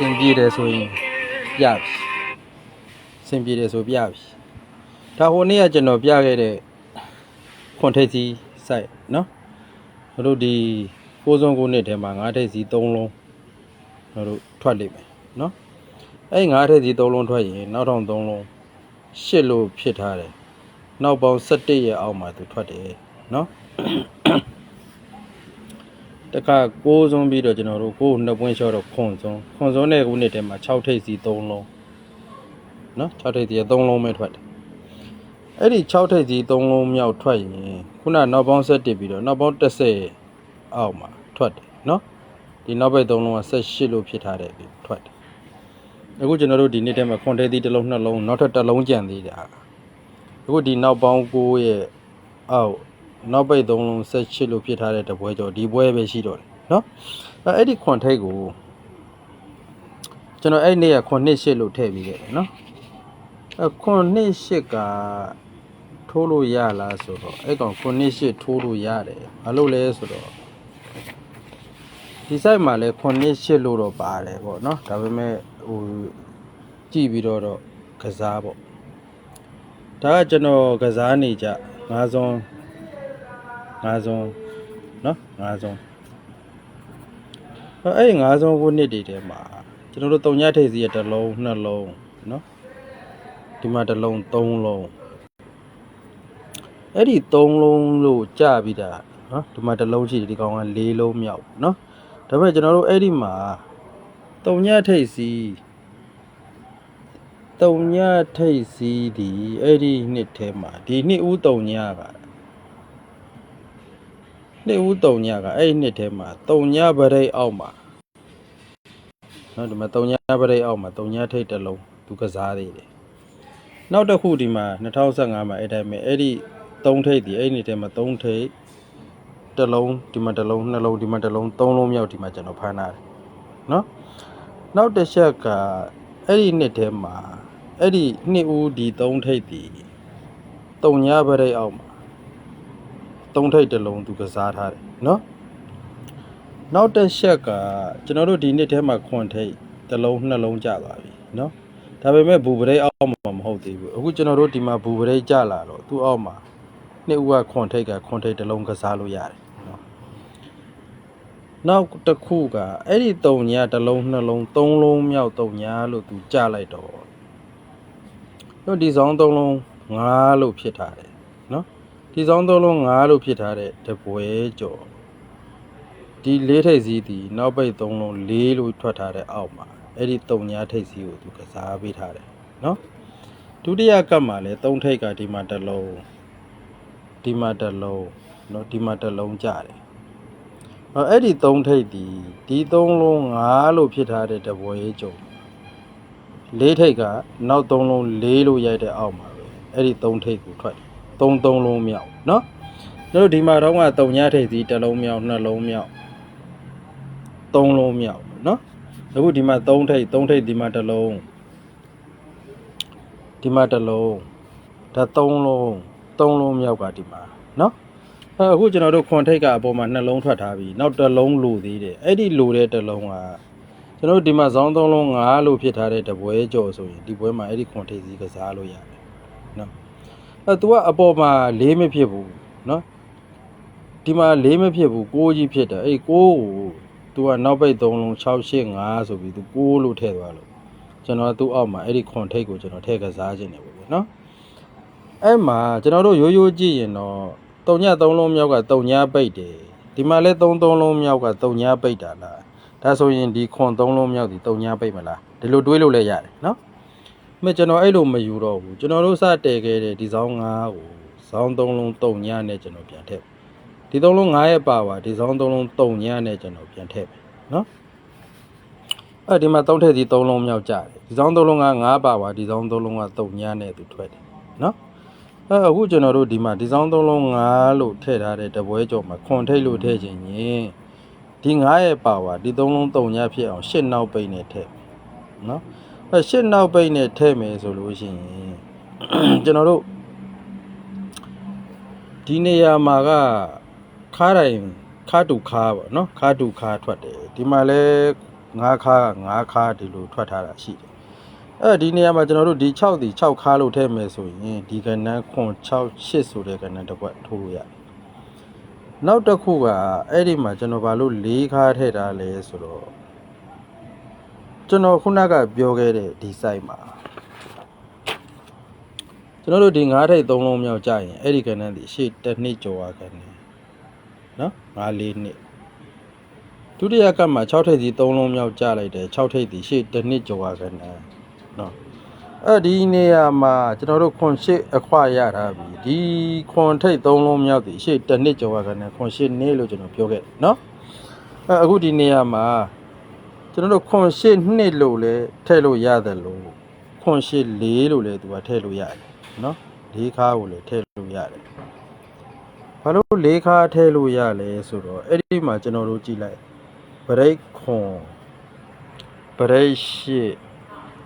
စင်ပြေတယ်ဆိုရင်ပြပြီစင်ပြေတယ်ဆိုပြပြီဒါဟိုနေ့ကကျွန်တော်ပြခဲ့တဲ့ခွန်ထိပ်စီစိုက်နော်တို့ဒီကိုးစုံကိုနှစ်ထဲမှာငါးထိပ်စီ၃လုံးတို့ထွက်လိမ့်မယ်နော်အဲ့ငါးထိပ်စီ၃လုံးထွက်ရင်နောက်ထောင်၃လုံးရှစ်လို့ဖြစ်ထားတယ်နောက်ပေါင်း17ရဲ့အောက်မှာသူထွက်တယ်နော် တခါကိုးစုံပြီးတော့ကျွန်တော်တို့ကိုးနှစ်ပွင့်လျှော့တော့ခွန်စုံခွန်စုံတဲ့ခုနှစ်ထဲမှာ6ထိပ်စီ3လုံးနော်6ထိပ်စီ3လုံးပဲထွက်တယ်အဲ့ဒီ6ထိပ်စီ3လုံးမြောက်ထွက်ရင်ခုနနောက်ပေါင်းဆက်တစ်ပြီးတော့နောက်ပေါင်း30အောက်မှာထွက်တယ်နော်ဒီနောက်ဘက်3လုံးက18လို့ဖြစ်ထားတယ်ပြီးထွက်တယ်အခုကျွန်တော်တို့ဒီနေ့ထဲမှာခွန်ထိပ်စီတစ်လုံးနှစ်လုံးနောက်ထပ်တစ်လုံးကြံသေးတယ်အခုဒီနောက်ပေါင်း9ရဲ့အောက် နောက်ပိတ်သုံးလုံး18လို့ဖြစ်ထားတဲ့တပွဲကြော်ဒီပွဲပဲရှိတော့တယ်နော်အဲ့ဒီခွန်ထိတ်ကိုကျွန်တော်အဲ့နေ့ကခွန်နှစ်ရှစ်လို့ထည့်ပြီးခဲ့တယ်နော်အဲ့ခွန်နှစ်ရှစ်ကထိုးလို့ရလားဆိုတော့အဲ့ကောင်ခွန်နှစ်ရှစ်ထိုးလို့ရတယ်ဘာလို့လဲဆိုတော့ဒီ site မှာလဲခွန်နှစ်ရှစ်လို့တော့ပါတယ်ပေါ့နော်ဒါပေမဲ့ဟိုကြည့်ပြီးတော့တော့ကစားပေါ့ဒါကကျွန်တော်ကစားနေကြငါးစုံ ငါးစုံနော်ငါးစုံအဲ့ဒီငါးစုံခုနှစ်တွေထဲမှာကျွန်တော်တို့တုံညထိပ်စီရဲ့တစ်လုံးနှစ်လုံးနော်ဒီမှာတစ်လုံးသုံးလုံးအဲ့ဒီသုံးလုံးလို့ကြပြီးတာနော်ဒီမှာတစ်လုံးရှိတယ်ဒီကောင်ကလေးလုံးမြောက်နော်ဒါပေမဲ့ကျွန်တော်တို့အဲ့ဒီမှာတုံညထိပ်စီတုံညထိပ်စီဒီအဲ့ဒီနှစ်ထဲမှာဒီနှစ်ဦးတုံညက နှစ်ဦးတုံညကအဲ့ဒီနှစ်ထဲမှာတုံညပရိတ်အောက်မှာနော်ဒီမှာတုံညပရိတ်အောက်မှာတုံညထိတ်တစ်လုံးသူကစားသေးတယ်နောက်တစ်ခုဒီမှာ2015မှာအဲ့တိုင်းပဲအဲ့ဒီ3ထိတ်ဒီအဲ့ဒီနှစ်ထဲမှာ3ထိတ်တစ်လုံးဒီမှာတစ်လုံးနှစ်လုံးဒီမှာတစ်လုံးသုံးလုံးမြောက်ဒီမှာကျွန်တော်ဖမ်းထားတယ်နော်နောက်တစ်ချက်ကအဲ့ဒီနှစ်ထဲမှာအဲ့ဒီနှစ်ဦးဒီ3ထိတ်ဒီတုံညပရိတ်အောက်မှာ သုံးထိပ်တစ်လုံးသူကစားထားတယ်နော်နောက်တစ်ချက်ကကျွန်တော်တို့ဒီနှစ်ထဲမှာခွန်ထိပ်တစ်လုံးနှစ်လုံးကျသွားပြီနော်ဒါပေမဲ့ဘူပရိတ်အောက်မှာမဟုတ်သေးဘူးအခုကျွန်တော်တို့ဒီမှာဘူပရိတ်ကျလာတော့သူ့အောက်မှာနှစ်ဦးကခွန်ထိပ်ကခွန်ထိပ်တစ်လုံးကစားလို့ရတယ်နော်နောက်တစ်ခုကအဲ့ဒီတုံညာတစ်လုံးနှစ်လုံးသုံးလုံးမြောက်တုံညာလို့သူကျလိုက်တော့တို့ဒီဆောင်သုံးလုံးငါးလို့ဖြစ်ထားတယ်နော် ဒီဆောင်သုံးလုံး9လို့ဖြစ်ထားတဲ့တပွဲကျော်ဒီလေးထိပ်စီးဒီနောက်ပိတ်သုံးလုံး4လို့ထွက်ထားတဲ့အောက်မှာအဲ့ဒီတုံညာထိပ်စီးကိုသူကစားပေးထားတယ်နော်ဒုတိယကပ်မှာလည်း3ထိပ်ကဒီမှာတစ်လုံးဒီမှာတစ်လုံးနော်ဒီမှာတစ်လုံးကြတယ်အော်အဲ့ဒီ3ထိပ်ဒီဒီ3လုံး9လို့ဖြစ်ထားတဲ့တပွဲကျော်လေးထိပ်ကနောက်3လုံး4လို့ရိုက်တဲ့အောက်မှာပဲအဲ့ဒီ3ထိပ်ကိုထွက်တယ် သုံးသုံးလုံးမြောက်เนาะတို့ဒီမှာတော့ကတုံညထိပ်စီတစ်လုံးမြောက်နှစ်လုံးမြောက်သုံးလုံးမြောက်เนาะအခုဒီမှာသုံးထိပ်သုံးထိပ်ဒီမှာတစ်လုံးဒီမှာတစ်လုံးဒါသုံးလုံးသုံးလုံးမြောက်ကဒီမှာเนาะအဲအခုကျွန်တော်တို့ခွန်ထိပ်ကအပေါ်မှာနှလုံးထွက်ထားပြီနောက်တစ်လုံးလိုသေးတယ်အဲ့ဒီလိုတဲ့တစ်လုံးကကျွန်တော်တို့ဒီမှာဇောင်းသုံးလုံး5လို့ဖြစ်ထားတဲ့တပွဲကြော်ဆိုရင်ဒီပွဲမှာအဲ့ဒီခွန်ထိပ်စီကစားလို့ရတယ်เนาะ အဲ तू ကအပေါ်မှာလေးမဖြစ်ဘူးเนาะဒီမှာလေးမဖြစ်ဘူးကိုးကြီးဖြစ်တယ်အဲ့ကိုးကို तू ကနောက်ပိတ်3လုံး6 8 5ဆိုပြီး तू ကိုးလို့ထည့်သွားလို့ကျွန်တော် तू အောက်မှာအဲ့ဒီခွန်ထိတ်ကိုကျွန်တော်ထည့်ကစားခြင်းနေပေါ့ဗျာเนาะအဲ့မှာကျွန်တော်တို့ရိုးရိုးကြည့်ရင်တော့တုံည3လုံးမြောက်ကတုံညာပိတ်တယ်ဒီမှာလဲ3 3လုံးမြောက်ကတုံညာပိတ်တာလားဒါဆိုရင်ဒီခွန်3လုံးမြောက်ဒီတုံညာပိတ်မလားဒီလိုတွေးလို့လည်းရတယ်เนาะ မကျွန်တော်အဲ့လိုမယူတော့ဘူးကျွန်တော်တို့စတည်ခဲ့တဲ့ဒီဇောင်း9ကိုဇောင်း3လုံးတုံညနဲ့ကျွန်တော်ပြန်ထည့်ဒီ3လုံး9ရဲ့ပါပါဒီဇောင်း3လုံးတုံညနဲ့ကျွန်တော်ပြန်ထည့်မယ်နော်အဲ့ဒီမှာ3ထည့်ဒီ3လုံးမြောက်ကြတယ်ဒီဇောင်း3လုံးက9ပါပါဒီဇောင်း3လုံးကတုံညနဲ့သူထွက်တယ်နော်အဲ့အခုကျွန်တော်တို့ဒီမှာဒီဇောင်း3လုံး9လို့ထည့်ထားတဲ့တပွဲကြော်မှာခွန်ထိတ်လို့ထည့်ခြင်းရင်ဒီ9ရဲ့ပါပါဒီ3လုံးတုံညဖြစ်အောင်ရှစ်နောက်ပိတ်နဲ့ထည့်နော် အဲရှစ်နောက်ပိတ်နဲ့ထည့်မယ်ဆိုလို့ရှိရင်ကျွန်တော်တို့ဒီနေရာမှာကခါးတိုင်းခါတူခါပေါ့နော်ခါတူခါထွက်တယ်ဒီမှာလဲငါးခါကငါးခါဒီလိုထွက်ထားတာရှိတယ်အဲဒီနေရာမှာကျွန်တော်တို့ဒီ6ဒီ6ခါလို့ထည့်မယ်ဆိုရင်ဒီကဏ္ဍခွန်6 8ဆိုတဲ့ကဏ္ဍတစ်ခွက်ထိုးလို့ရတယ်နောက်တစ်ခုကအဲ့ဒီမှာကျွန်တော်ဘာလို့၄ခါထည့်ထားလဲဆိုတော့ ကျွန်တော်ခုနကပြောခဲ့တဲ့ဒီ site မှာကျွန်တော်တို့ဒီ9ထိပ်3လုံးမြောက်ကြရင်အဲ့ဒီကဏ္ဍဒီရှေ့တစ်နှစ်ကျော်ရကဏ္ဍနော်9 4နှစ်ဒုတိယကပ်မှာ6ထိပ်စီ3လုံးမြောက်ကျလိုက်တယ်6ထိပ်စီရှေ့တစ်နှစ်ကျော်ကကနေနော်အဲ့ဒီနေရာမှာကျွန်တော်တို့ခွန်ရှစ်အခွရထားပြီဒီခွန်ထိပ်3လုံးမြောက်ဒီရှေ့တစ်နှစ်ကျော်ကကနေခွန်ရှစ်နေလို့ကျွန်တော်ပြောခဲ့တယ်နော်အဲ့အခုဒီနေရာမှာ ကျွန်တော်တို့ခွန်ရှစ်နှစ်လို့လဲထည့်လို့ရတယ်လို့ခွန်ရှစ်4လို့လဲသူကထည့်လို့ရတယ်နော်၄ခါကိုလဲထည့်လို့ရတယ်ဘာလို့၄ခါထည့်လို့ရလဲဆိုတော့အဲ့ဒီမှာကျွန်တော်တို့ကြည့်လိုက်ဘရိတ်ခွန်ဘရိတ်ရှိ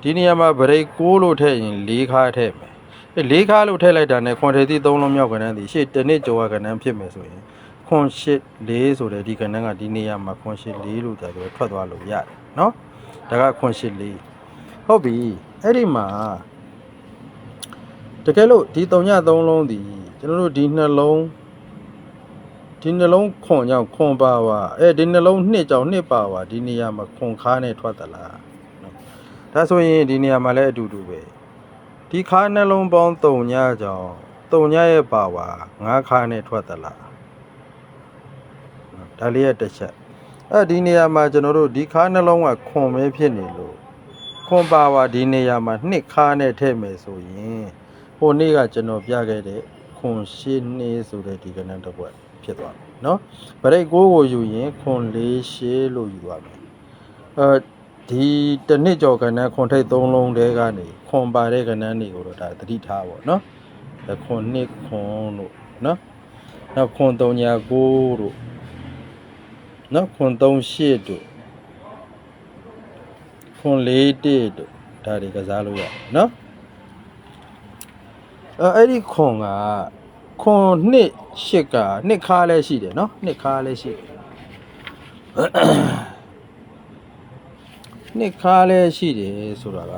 ဒီနေရာမှာဘရိတ်6လို့ထည့်ရင်၄ခါထည့်မယ်အဲ၄ခါလို့ထည့်လိုက်တာနဲ့ခွန်ထေသီ3လုံးမြောက်ကဏ္ဍဒီရှေ့တစ်နှစ်ကျော်ကဏ္ဍဖြစ်မယ်ဆိုရင် ခွန်ရှိ4ဆိုတဲ့ဒီကဏ္ဍကဒီနေရာမှာခွန်ရှိ4လို့ကြာဆိုထွက်သွားလို့ရတယ်နော်ဒါကခွန်ရှိ4ဟုတ်ပြီအဲ့ဒီမှာတကယ်လို့ဒီ3ည3လုံးဒီကျွန်တော်တို့ဒီနှလုံးဒီနှလုံးခွန်ကြောင့်ခွန်ပါဝါအဲဒီနှလုံးနှစ်ကြောင့်နှစ်ပါဝါဒီနေရာမှာခွန်ခါနဲ့ထွက်သလားနော်ဒါဆိုရင်ဒီနေရာမှာလည်းအတူတူပဲဒီခါနှလုံးပေါင်း3ညကြောင့်3ညရဲ့ပါဝါ5ခါနဲ့ထွက်သလားနော် ဒါလေးရဲ့တစ်ချက်အဲဒီနေရာမှာကျွန်တော်တို့ဒီခါနှလုံးကခွန်ပဲဖြစ်နေလို့ခွန်ပါဝါဒီနေရာမှာနှစ်ခါနဲ့ထည့်မယ်ဆိုရင်ဟိုနေ့ကကျွန်တော်ပြခဲ့တဲ့ခွန်ရှင်းနေဆိုတဲ့ဒီကဏ္ဍတစ်ပွက် ဖြစ်သွားမယ်เนาะဗရိတ်6ကိုယူရင်ခွန်4ရှေးလို့ယူသွားမယ်အဲဒီတစ်နှစ်ကျော်ကဏ္ဍခွန်ထိတ်3လုံးတဲကနေခွန်ပါတဲ့ကဏ္ဍတွေကိုတော့ဒါသတိထားပါเนาะဒါခွန်နှစ်ခွန်လို့เนาะနောက်ခွန်3ညာ9တို့ နော်ခွန်38တို့ခွန်41တို့ဒါတွေကစားလို့ရနော်အဲအဲ့ဒီခွန်ကခွန်နှစ်ရှစ်ကနှစ်ခါလည်းရှိတယ်နော်နှစ်ခါလည်းရှိတယ်နှစ်ခါလည်းရှိတယ်ဆိုတာက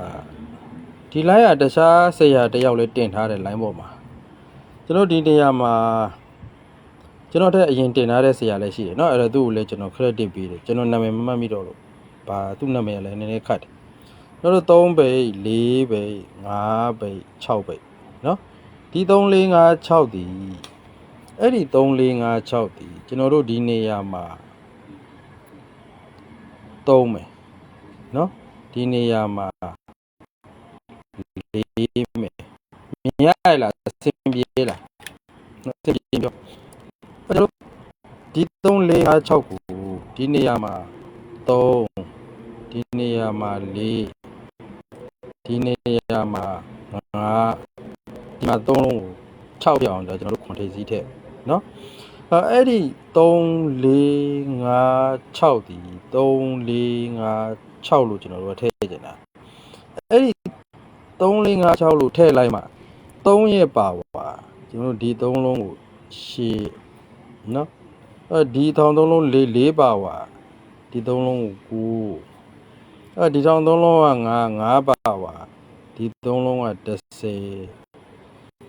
ဒီ line ကတခြားဆရာတယောက်လည်းတင်ထားတဲ့ line ပေါ်မှာကျွန်တော်ဒီနေရာမှာ ကျွန်တော်တဲ့အရင်တင်ထားတဲ့ဆရာလည်းရှိတယ်เนาะအဲ့တော့သူ့ကိုလည်းကျွန်တော် credit ပေးတယ်ကျွန်တော်နာမည်မမှတ်မိတော့လို့ဘာသူ့နာမည်ကလည်းနည်းနည်းခတ်တယ်ကျွန်တော်3ဘိတ်4ဘိတ်5ဘိတ်6ဘိတ်เนาะ ဒီ3456ဒီအဲ့ဒီ3456ဒီကျွန်တော်တို့ဒီနေရာမှာသုံးမယ်เนาะဒီနေရာမှာလေးမယ်မြင်ရလားအဆင်ပြေလားเนาะအဆင်ပြေပြောကျွန်တော်တို့ ဒီ3456ကိုဒီနေရာမှာ3ဒီနေရာမှာ4ဒီနေရာမှာ5ဒီမှာ3လုံးကို6ပြအောင်ဒါကျွန်တော်တို့ခွန်ထိပ်စည်းထည့်เนาะအဲအဲ့ဒီ3 4 5 6ဒီ3 4 5 6လို့ကျွန်တော်တို့ထည့်ကြတာအဲ့ဒီ3 4 5 6လို့ထည့်လိုက်မှ3ရဲ့ပါဝါကျွန်တော်တို့ဒီ3လုံးကိုရှေ့เนาะ အဲဒီထောင်3လုံး4 4ပါဝါဒီ3လုံးကို9အဲဒီထောင်3လုံးက9 9ပါဝါဒီ3လုံးက10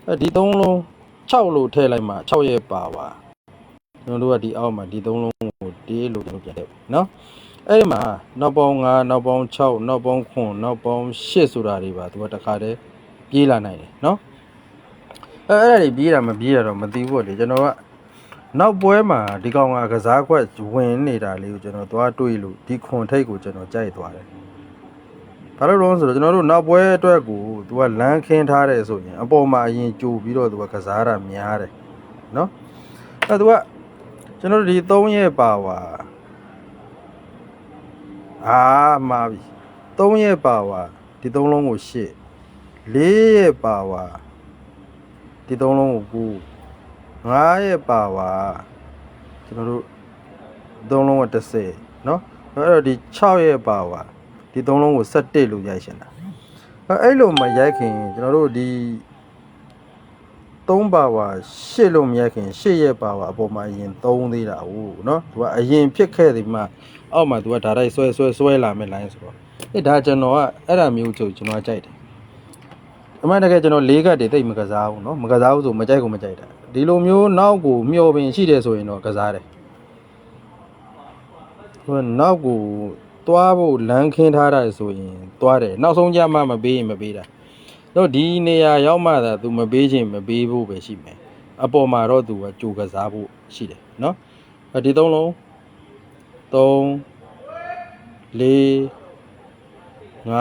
အဲဒီ3လုံး6လို့ထည့်လိုက်မှ6ရဲ့ပါပါကျွန်တော်တို့ကဒီအောက်မှာဒီ3လုံးကိုတေးလို့ကျွန်တော်ပြန်ထည့်เนาะအဲ့ဒီမှာနောက်ပေါင်း9နောက်ပေါင်း6နောက်ပေါင်း9နောက်ပေါင်း10ဆိုတာတွေပါသူကတခါတည်းပြေးလာနိုင်တယ်เนาะအဲ့အဲ့ဒါတွေပြေးတာမပြေးတာတော့မသိဘူးလေကျွန်တော်က နောက်ပွဲမှာဒီကောင်ကကစားကွက်ဝင်နေတာလေးကိုကျွန်တော်သွားတွေးလို့ဒီခွန်ထိတ်ကိုကျွန်တော်ကြိုက်သွားတယ်။ဘာလို့လဲဆိုတော့ကျွန်တော်တို့နောက်ပွဲအတွက်ကိုသူကလမ်းခင်းထားတယ်ဆိုရင်အပေါ်မှာအရင်ကြိုပြီးတော့သူကကစားတာများတယ်။နော်။အဲသူကကျွန်တော်တို့ဒီ3ရဲ့ပါဝါအာမာပြီ။3ရဲ့ပါဝါဒီ3လုံးကို8 4ရဲ့ပါဝါဒီ3လုံးကို9 5ရဲ့ပါဝါကျွန်တော်တို့3လုံးက30เนาะအဲ့တော့ဒီ6ရဲ့ပါဝါဒီသုံးလုံးကိုဆက်တစ်လို့ရိုက်ရှင်တာအဲအဲ့လိုမရိုက်ခင်ကျွန်တော်တို့ဒီ 3ပါဝါ8လို့မရခင်8ရဲ့ပါဝါအပေါ်မှာအရင်3သေးတာဟုတ်เนาะသူကအရင်ဖြစ်ခဲ့ဒီမှာအောက်မှာသူကဓာတ်တိုက်ဆွဲဆွဲဆွဲလာမဲ့ line ဆိုတော့အဲဒါကျွန်တော်ကအဲ့ဒါမျိုးဆိုကျွန်တော်ကကြိုက်တယ်အမှန်တကယ်ကျွန်တော်လေးကတ်တွေတိတ်မကစားဘူးเนาะမကစားဘူးဆိုမကြိုက်ကိုမကြိုက်တာ ဒီလိုမျိုးနောက်ကိုမျောပင်ရှိတယ်ဆိုရင်တော့ကစားတယ်ဟိုနောက်ကိုသွားဖို့လမ်းခင်းထားတာဆိုရင်သွားတယ်နောက်ဆုံးကြမှမပေးရင်မပေးတာ တော့ဒီနေရာရောက်မှသာ तू မပေးခြင်းမပေးဖို့ပဲရှိမယ်အပေါ်မှာတော့ तू ကကြိုကစားဖို့ရှိတယ်เนาะဒီသုံးလုံး3 4 5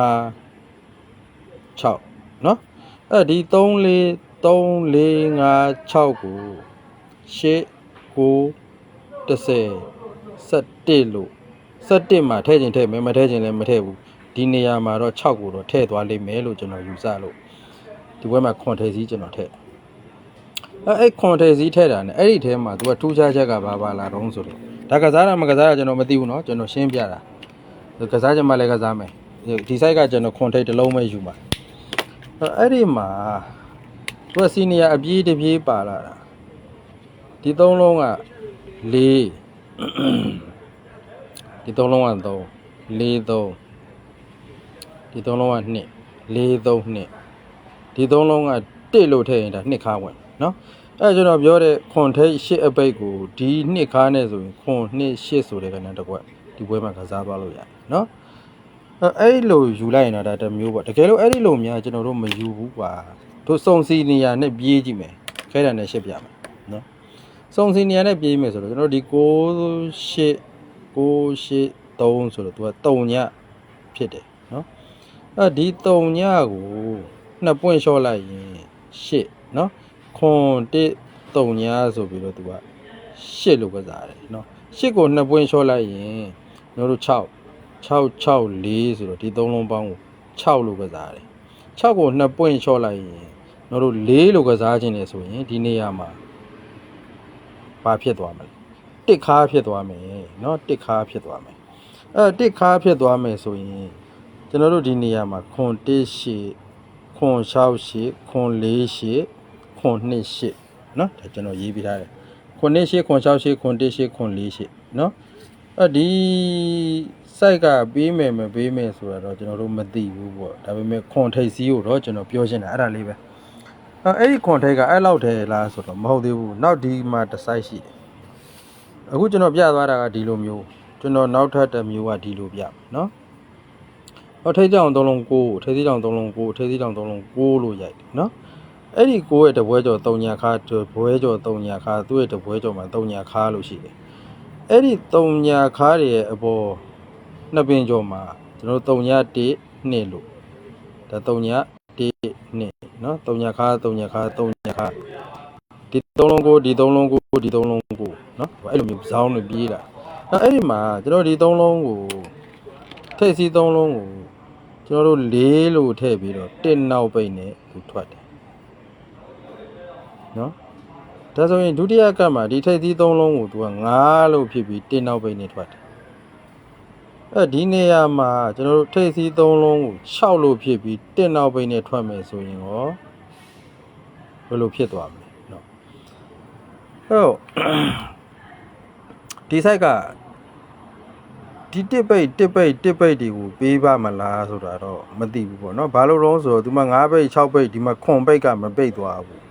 6เนาะအဲ့ဒီ3 4 3 4 5 6ကို8 9 10 17လို့17မှာထည့်ခြင်းထည့်မယ်မထည့်ခြင်းလည်းမထည့်ဘူးဒီနေရာမှာတော့6ကိုတော့ထည့်သွားလိမ့်မယ်လို့ကျွန်တော်ယူဆလို့ ဒီဘက်မှာခွန်ထည့်စည်းကျွန်တော်ထည့်အဲအဲ့ခွန်ထည့်စည်းထည့်တာ ਨੇ အဲ့ဒီထဲမှာ तू ကထူးခြားချက်ကဘာပါလာတော့ဆိုတော့ဒါကစားတာမကစားတာကျွန်တော်မသိဘူးเนาะကျွန်တော်ရှင်းပြတာဒီကစားချင်မှလည်းကစားမယ်ဒီ site ကကျွန်တော်ခွန်ထည့်တစ်လုံးပဲယူမှာအဲ့အဲ့ဒီမှာ तू ကစီနီယာအပြေးတစ်ပြေးပါလာတာဒီသုံးလုံးက4ဒီသုံးလုံးက3 4 3ဒီသုံးလုံးက2 4 3 2ဒီသုံးလုံးကတစ်လို့ထည့်ရင်ဒါနှစ်ခါဝင်နော်အဲကျွန်တော်ပြောတဲ့ခွန်ထိတ်ရှစ်အပိတ်ကိုဒီနှစ်ခါနဲ့ဆိုရင်ခွန်နှစ်ရှစ်ဆိုတဲ့ကဏ္ဍတစ်ခွက်ဒီပွဲမှာကစားသွားလို့ရတယ်နော်အဲအဲ့လိုယူလိုက်ရင်တော့ဒါတစ်မျိုးပေါ့တကယ်လို့အဲ့ဒီလိုများကျွန်တော်တို့မယူဘူးပါ တို့စုံစီနေရာနဲ့ပြေးကြည့်မယ်ခဲတာနဲ့ရှင်းပြမယ်နော်စုံစီနေရာနဲ့ပြေးမယ်ဆိုတော့ကျွန်တော်ဒီ6 8 9 8 3ဆိုတော့ तू က3ညဖြစ်တယ်နော်အဲ့ဒီ3ညကို2ပွင့်လျှော့လိုက်ရင်8နော်ခွန်1 3ညဆိုပြီးတော့ तू က8လို့ကစားတယ်နော်8ကို2ပွင့်လျှော့လိုက်ရင်ကျွန်တော်တို့6 6 6 4ဆိုတော့ဒီ3လုံးပေါင်းကို6လို့ကစားတယ် 6ကိုနှစ်ပွင့်လျှော့လိုက်ရင်တို့တို့4လို့ကစားခြင်းလေဆိုရင်ဒီနေရာမှာဘာဖြစ်သွားမလဲတစ်ခါဖြစ်သွားမယ်เนาะတစ်ခါဖြစ်သွားမယ်အဲတစ်ခါဖြစ်သွားမယ်ဆိုရင်ကျွန်တော်တို့ဒီနေရာမှာခွန်တစ်ရှိခွန်6ရှိခွန်4ရှိခွန်2ရှိเนาะဒါကျွန်တော်ရေးပြထားတယ်ခွန်2ရှိခွန်6ရှိခွန်1ရှိခွန်4ရှိเนาะအဲဒီ site ကပေးမယ်မပေးမယ်ဆိုတာတော့ကျွန်တော်တို့မသိဘူးပေါ့ဒါပေမဲ့ခွန်ထိပ်စီးကိုတော့ကျွန်တော်ပြောရှင်းတာအဲ့ဒါလေးပဲအဲ့ဒီခွန်ထိပ်ကအဲ့လောက်ထဲလားဆိုတော့မဟုတ်သေးဘူးနောက်ဒီမှာတစ် site ရှိတယ်အခုကျွန်တော်ပြသွားတာကဒီလိုမျိုးကျွန်တော်နောက်ထပ်တစ်မျိုးကဒီလိုပြနော်ဟောထိပ်ကြောင်၃လုံး၉ထိပ်ကြောင်၃လုံး၉ထိပ်ကြောင်၃လုံး၉လို့ရိုက်တယ်နော်အဲ့ဒီကိုရဲ့တပွဲကျော်၃ညာခါဘွဲကျော်၃ညာခါသူ့ရဲ့တပွဲကျော်မှာ၃ညာခါလို့ရှိတယ်အဲ့ဒီ၃ညာခါတွေရဲ့အပေါ် နှစ်ပင်ကျော်မှာကျွန်တော်တို့3ညာ1 2လို့ဒါ3ညာ1 2เนาะ3ညာခါ3ညာခါ3ညာခါဒီ3လုံးကိုဒီ3လုံးကိုဒီ3လုံးကိုเนาะအဲ့လိုမျိုးဇောင်းတွေပြေးလာအဲ့အဲ့ဒီမှာကျွန်တော်ဒီ3လုံးကိုထိတ်စီ3လုံးကိုကျွန်တော်တို့၄လို့ထည့်ပြီးတော့တစ်နောက်ပိတ်နဲ့သူထွက်တယ်နော်ဒါဆိုရင်ဒုတိယကတ်မှာဒီထိတ်သီး၃လုံးကိုသူက9လို့ဖြစ်ပြီးတစ်နောက်ပိတ်နဲ့ထွက်တယ် အဲဒီနေရာမှာကျွန်တော်တို့ထိတ်သီး၃လုံးကို6လို့ဖြစ်ပြီးတစ်နောက်ပိတ်နဲ့ထွက်မယ်ဆိုရင်ရောဘယ်လိုဖြစ်သွားမလဲနော်ဟုတ်ဒီ site ကဒီတစ်ပိတ်တစ်ပိတ်တစ်ပိတ်တွေကိုပေးပါမလားဆိုတာတော့မသိဘူးပေါ့နော်ဘာလို့တော့ဆိုတော့ဒီမှာ9ပိတ်6ပိတ်ဒီမှာခွန်ပိတ်ကမပိတ်သွားဘူး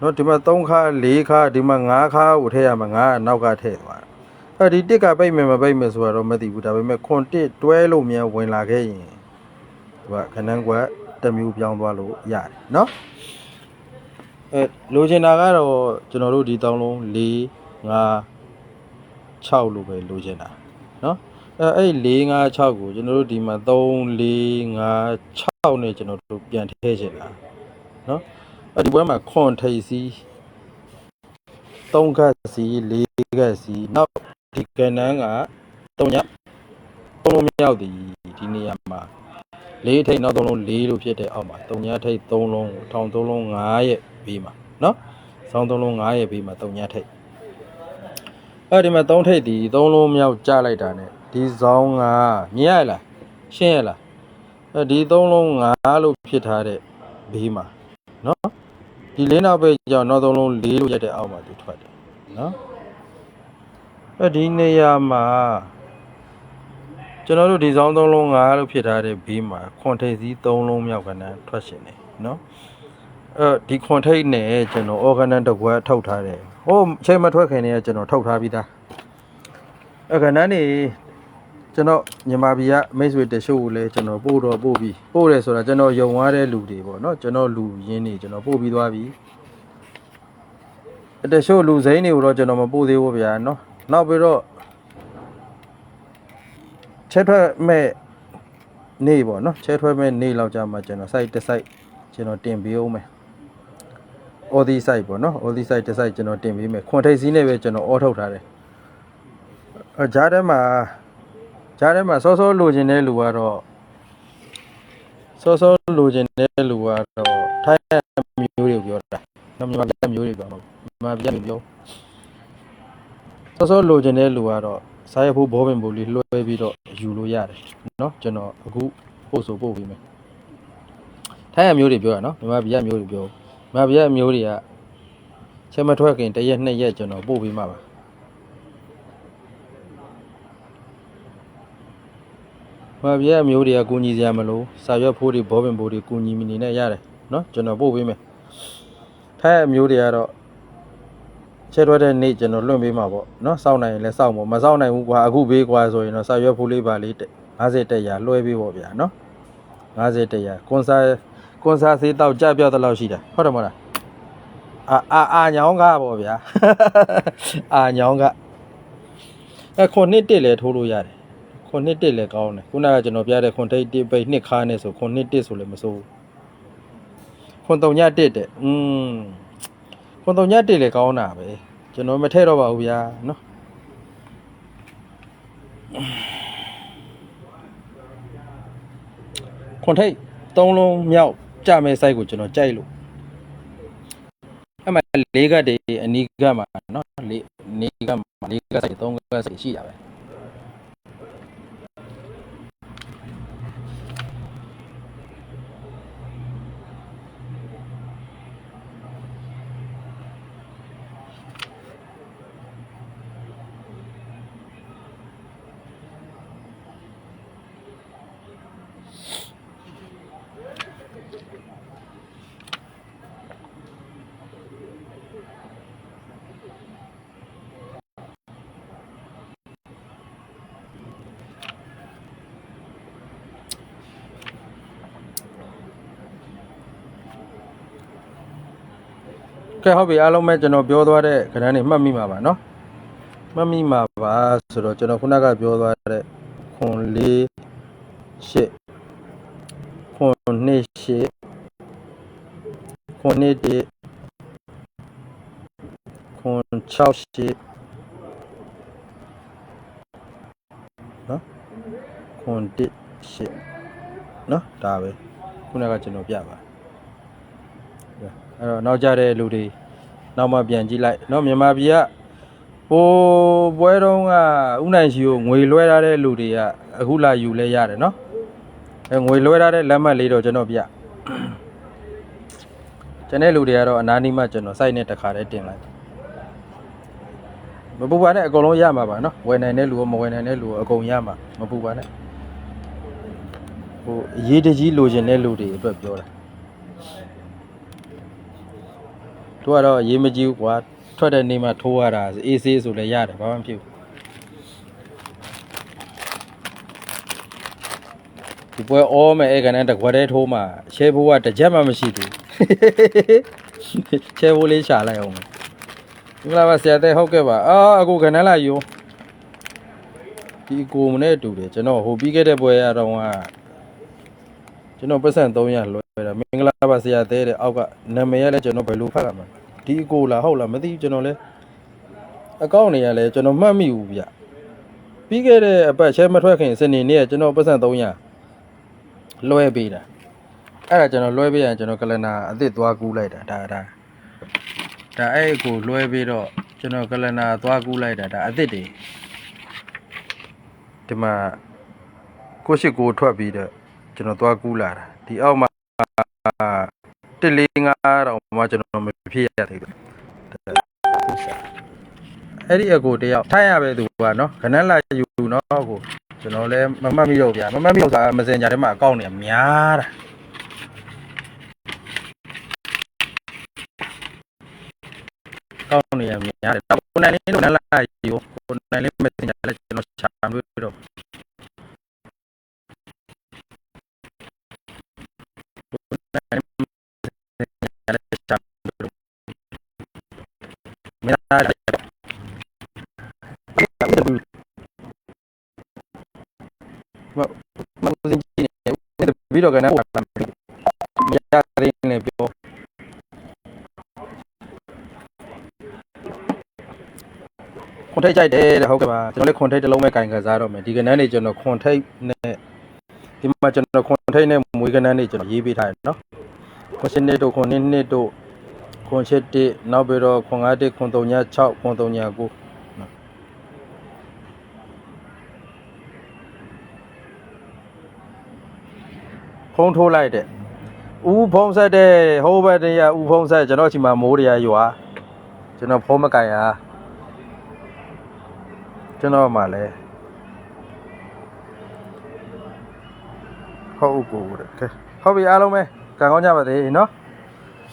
နော်ဒီမှာ3ခါ4ခါဒီမှာ5ခါကိုထည့်ရမှာ9နောက်ကထည့်သွားတယ် အဲဒီတစ်ကပိတ်မယ်မပိတ်မယ်ဆိုတာတော့မသိဘူးဒါပေမဲ့ခွန်တစ်တွဲလို့မြန်ဝင်လာခဲ့ရင်သူကခဏန်းကွက်တစ်မျိုးပြောင်းသွားလို့ရတယ်နော်အဲလိုချင်တာကတော့ကျွန်တော်တို့ဒီတောင်းလုံး4 5 6လို့ပဲလိုချင်တာเนาะအဲအဲ့4 5 6ကိုကျွန်တော်တို့ဒီမှာ3 4 5 6နဲ့ကျွန်တော်တို့ပြန်ထည့်ချင်တာเนาะအဲ့ဒီဘွဲမှာခွန်ထိပ်စီ3ခတ်စီ4ခတ်စီနောက် ဒီကဏ္ဍကတုံညသုံးလုံးမြောက်သည်ဒီနေရာမှာလေးထိတ်နောက်သုံးလုံးလေးလို့ဖြစ်တဲ့အောက်မှာတုံညထိတ်သုံးလုံးထောင်သုံးလုံး9ရဲ့ဘေးမှာနော်ဆောင်းသုံးလုံး9ရဲ့ဘေးမှာတုံညထိတ်အဲ့ဒီမှာသုံးထိတ်ဒီသုံးလုံးမြောက်ကြလိုက်တာ ਨੇ ဒီဆောင်းကမြင်ရလားရှင်းရလားအဲ့ဒီသုံးလုံး9လို့ဖြစ်ထားတဲ့ဘေးမှာနော်ဒီလေးနောက်ပဲကြောင့်နောက်သုံးလုံးလေးလို့ရက်တဲ့အောက်မှာသူထွက်တယ်နော် အဲဒီနေရာမှာကျွန်တော်တို့ဒီဆောင်သုံးလုံးငါလို့ဖြစ်ထားတဲ့ဘေးမှာခွန်ထိပ်စည်းသုံးလုံးမြောက်ကနန်းထွက်ရှင်တယ်နော်အဲဒီခွန်ထိပ်နဲ့ကျွန်တော် organ တစ်ခွက်ထုတ်ထားတယ်ဟိုချိန်မထွက်ခင်တည်းကကျွန်တော်ထုတ်ထားပြီးသားအဲ့ကနန်းနေကျွန်တော်မြန်မာပြည်ကမိတ်ဆွေတရှို့ကိုလည်းကျွန်တော်ပို့တော့ပို့ပြီးပို့တယ်ဆိုတာကျွန်တော်ယုံသွားတဲ့လူတွေပေါ့နော်ကျွန်တော်လူရင်းနေကျွန်တော်ပို့ပြီးသွားပြီအတရှို့လူစိမ်းတွေကိုတော့ကျွန်တော်မပို့သေးဘူးဗျာနော် နောက်ပြီးတော့ချက်ထွက်မဲ့နေပေါ့နော်ချက်ထွက်မဲ့နေလောက်ကြာမှကျွန်တော် site တစ် site ကျွန်တော်တင်ပေးအောင်မယ် OD site ပေါ့နော် OD site တစ် site ကျွန်တော်တင်ပေးမယ်ခွန်ထိပ်စည်းနဲ့ပဲကျွန်တော်အောထုတ်ထားတယ်အကြားထဲမှာကြားထဲမှာစောစောလိုချင်တဲ့လူကတော့စောစောလိုချင်တဲ့လူကတော့ထိုင်းမျိုးတွေပြောတာနော်မြန်မာပြည်မျိုးတွေပြောမှာမြန်မာပြည်မျိုးပြော စောစောလိုချင်တဲ့လူကတော့စားရဖို့ဘောပင်ပိုလေးလွှဲပြီးတော့ယူလို့ရတယ်နော်ကျွန်တော်အခုပို့ဆိုပို့ပေးမယ်ထိုင်းမျိုးတွေပြောရနော်မြန်မာပြည်မျိုးတွေပြော မပြည့်အမျိုးတွေကချက်မထွက်ခင်တစ်ရက်နှစ်ရက်ကျွန်တော်ပို့ပေးမှာပါမပြည့်အမျိုးတွေကကူညီစရာမလိုစာရွက်ဖိုးတွေဘောပင်ဖိုးတွေကူညီမိနေနဲ့ရတယ်เนาะကျွန်တော်ပို့ပေးမယ်ထိုင်းအမျိုးတွေကတော့ ချဲ့တွက်တဲ့နေ့ကျွန်တော်လွှင့်ပေးမှာပေါ့နော်စောင့်နိုင်ရင်လည်းစောင့်ပေါ့မစောင့်နိုင်ဘူးကွာအခုဘေးကွာဆိုရင်တော့စာရွက်ဖိုးလေးပါလေး50တက်ရလွှဲပေးပေါ့ဗျာနော်50တက်ရကွန်ဆာကွန်ဆာစေးတော့ကြပြောက်တလောက်ရှိတာဟုတ်တယ်မဟုတ်လားအာအာအာညောင်းကားပေါ့ဗျာအာညောင်းကားအဲခွန်နှစ်တက်လည်းထိုးလို့ရတယ်ခွန်နှစ်တက်လည်းကောင်းတယ်ခုနကကျွန်တော်ပြတဲ့ခွန်ထိတ်တစ်ပိတ်နှစ်ခါနဲ့ဆိုခွန်နှစ်တက်ဆိုလည်းမစိုးဘူးခွန်တုံညတက်တဲ့อืม ခွန်တုံညတစ်လည်းကောင်းတာပဲကျွန်တော်မထည့်တော့ပါဘူးဗျာနော်ခွန်ထိတ်သုံးလုံးမြောက်ကြမဲ့ site ကိုကျွန်တော်ကြိုက်လို့အဲ့မှာလေးကတ်တွေအနီးကတ်မှာနော်လေးနေကတ်မှာလေးကတ်ဆိုင်သုံးကတ်ဆိုင်ရှိတာပဲ ကဲဟုတ်ပြီအားလုံးပဲကျွန်တော်ပြောသွားတဲ့ခဏနေမှတ်မိမှာပါနော်မှတ်မိမှာပါဆိုတော့ကျွန်တော်ခုနကပြောသွားတဲ့ခွန်လေးရှစ်ခွန်နှစ်ရှစ်ခွန်နှစ်တစ်ခွန်6ရှစ်နော်ခွန်တစ်ရှစ်နော်ဒါပဲခုနကကျွန်တော်ပြပါ အဲ့တော့နောက်ကြတဲ့လူတွေနောက်မှပြန်ကြည့်လိုက်เนาะမြန်မာပြည်ကဟိုပွဲတုံးကဥနိုင်ရှိကိုငွေလွှဲထားတဲ့လူတွေကအခုလာယူလဲရတယ်เนาะအဲငွေလွှဲထားတဲ့လက်မှတ်လေးတော့ကျွန်တော်ပြကျွန်တဲ့လူတွေကတော့အနာနီးမှကျွန်တော်စိုက်နဲ့တစ်ခါတည်းတင်လိုက်မပူပါနဲ့အကုန်လုံးရမှာပါเนาะဝယ်နိုင်တဲ့လူရောမဝယ်နိုင်တဲ့လူရောအကုန်ရမှာမပူပါနဲ့ဟိုအရေးတကြီးလိုချင်တဲ့လူတွေအတွက်ပြောတာ သူကတော့ရေးမကြည့်ဘူးကွာထွက်တဲ့နေ့မှထိုးရတာအေးဆေးဆိုလည်းရတယ်ဘာမှမဖြစ်ဘူးဒီပွဲအောမယ်အဲ့ကနေတကွက်တည်းထိုးမှရှဲဖို့ကတစ်ချက်မှမရှိဘူးရှဲဖို့လေးရှာလိုက်အောင်မင်္ဂလာပါဆရာတဲ့ဟုတ်ကဲ့ပါအာအကူခဏလာယူဒီအကိုမနဲ့တူတယ်ကျွန်တော်ဟိုပြီးခဲ့တဲ့ပွဲရတော့က ကျွန်တော်ပတ်စံ300လွှဲတာမင်္ဂလာပါဆရာတဲ့တဲ့အောက်ကနာမည်ရလဲကျွန်တော်ဘယ်လိုဖတ်ရမလဲဒီအကိုလားဟုတ်လားမသိဘူးကျွန်တော်လဲအကောင့်နေရလဲကျွန်တော်မှတ်မိဘူးဗျပြီးခဲ့တဲ့အပတ်ချဲမထွက်ခင်စနေနေ့ကကျွန်တော်ပတ်စံ300လွှဲပေးတာအဲ့ဒါကျွန်တော်လွှဲပေးရင်ကျွန်တော်ကလနာအစ်စ်သွားကူးလိုက်တာဒါဒါဒါအဲ့အကိုလွှဲပေးတော့ကျွန်တော်ကလနာသွားကူးလိုက်တာဒါအစ်စ်တွေဒီမှာကိုရှိကိုထွက်ပြီးတော့ ကျွန်တော်သွားကူးလာတာဒီအောက်မှာ145တော့မှကျွန်တော်မဖြစ်ရသေးဘူးအဲ့ဒီအကိုတယောက်ထိုင်ရပဲသူကနော်ခဏလာယူနော်ကိုကျွန်တော်လည်းမမှတ်မိတော့ဗျာမမှတ်မိတော့ဆိုတာမစင်ကြထဲမှာအကောင့်တွေများတာကောင်းနေရများတယ်တော့ကိုနိုင်လေးတို့နလာယူကိုနိုင်လေးမစင်ကြလည်းကျွန်တော်ချာလို့တော့ တော့ကနမရရင်းနေပြောခွန်ထိတ်ကြိုက်တယ်တဲ့ဟုတ်ကဲ့ပါကျွန်တော်လည်းခွန်ထိတ်တစ်လုံးပဲကင်ကစားတော့မယ်ဒီကနန်းနေကျွန်တော်ခွန်ထိတ်နဲ့ဒီမှာကျွန်တော်ခွန်ထိတ်နဲ့မွေးကနန်းနေကျွန်တော်ရေးပေးထားတယ်နော်ခွန်ရှင်နှစ်တို့ခွန်နှစ်နှစ်တို့ခွန်ချစ်တစ်နောက်ပြီးတော့ခွန်၅တစ်ခွန်၃ည6ခွန်၃ည9 ဖုံးထိုးလိုက်တဲ့ဦးဖုံးဆက်တဲ့ဟိုးဘက်တည်းကဦးဖုံးဆက်ကျွန်တော်ချီမှာမိုးတရားရွာကျွန်တော်ဖုံးမကန်ရကျွန်တော်မှလည်းဟုတ်ကိုတဲ့ကဲဟုတ်ပြီအားလုံးပဲကံကောင်းကြပါသေးနော်